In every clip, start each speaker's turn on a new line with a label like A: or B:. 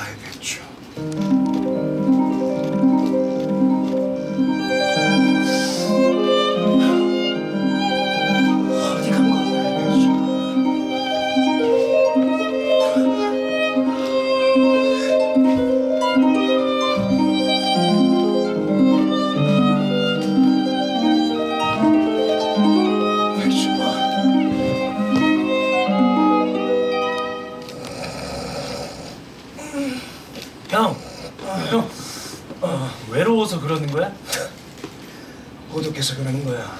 A: 알겠
B: 형, 형, 어, 외로워서 그러는 거야?
A: 고독해서 그러는 거야.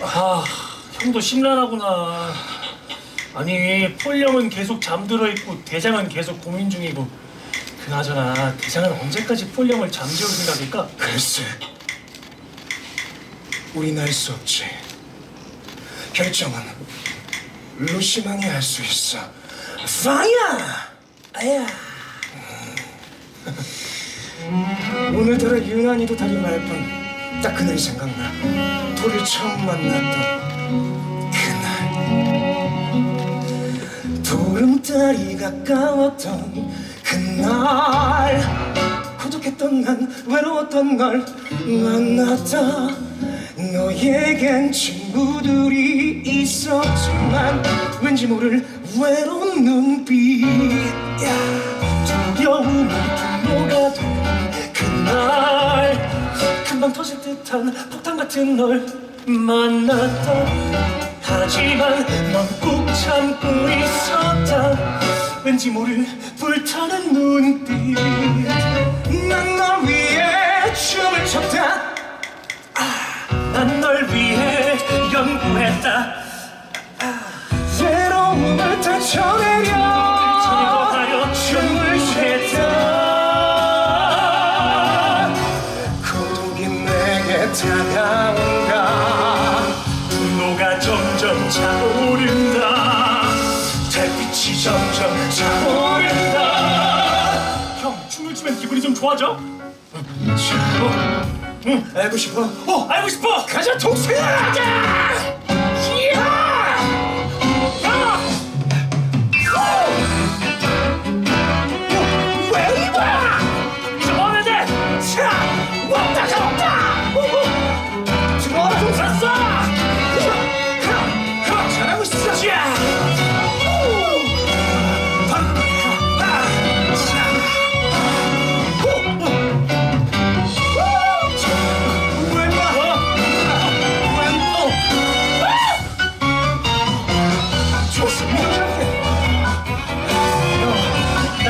B: 아, 형도 심란하구나. 아니, 폴령은 계속 잠들어 있고 대장은 계속 고민 중이고. 그나저나 대장은 언제까지 폴령을 잠재울 생각일까?
A: 글쎄, 우린 알 수 없지. 결정은 루시만이 할 수 있어. 파야! 아야! 오늘따라 유난히도 다리 맑은 딱 그날이 생각나. 돌을 처음 만났던 그날. 보름달이 가까웠던 그날 고독했던 난 외로웠던 날 만났다 너에겐 친구들이 있었지만 왠지 모를 외로운 눈빛 야, 두려움은 금방 터질 듯한 폭탄 같은 널 만났다. 하지만 넌 꾹 참고 있었다. 왠지 모를 불타는 눈빛. 난 널 위해 춤을 췄다. 난널 위해 연구했다. 외로움을 떨쳐내려 다가온다
B: 분노가 점점 차오른다 달빛이 점점 차오른다 형 춤을 추면 기분이 좀 좋아져?
A: 응, 알고 싶어?
B: 어 알고 싶어!
A: 가자 동생아 가자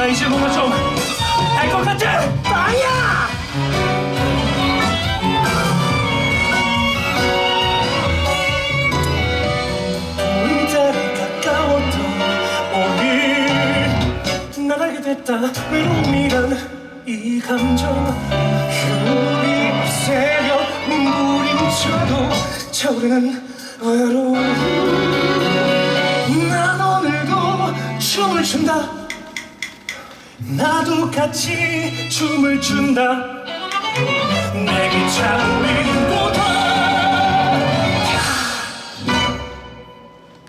B: 나 이제 뭔가 좀알것 같아!
A: 빵이야!
B: 문자리 가까웠던 오늘 날 알게 됐다 외로움이란 이 감정
A: 우리 새려 눈부림쳐도 차오르는 외로움 난 오늘도 춤을 춘다
B: 나도 같이 춤을 춘다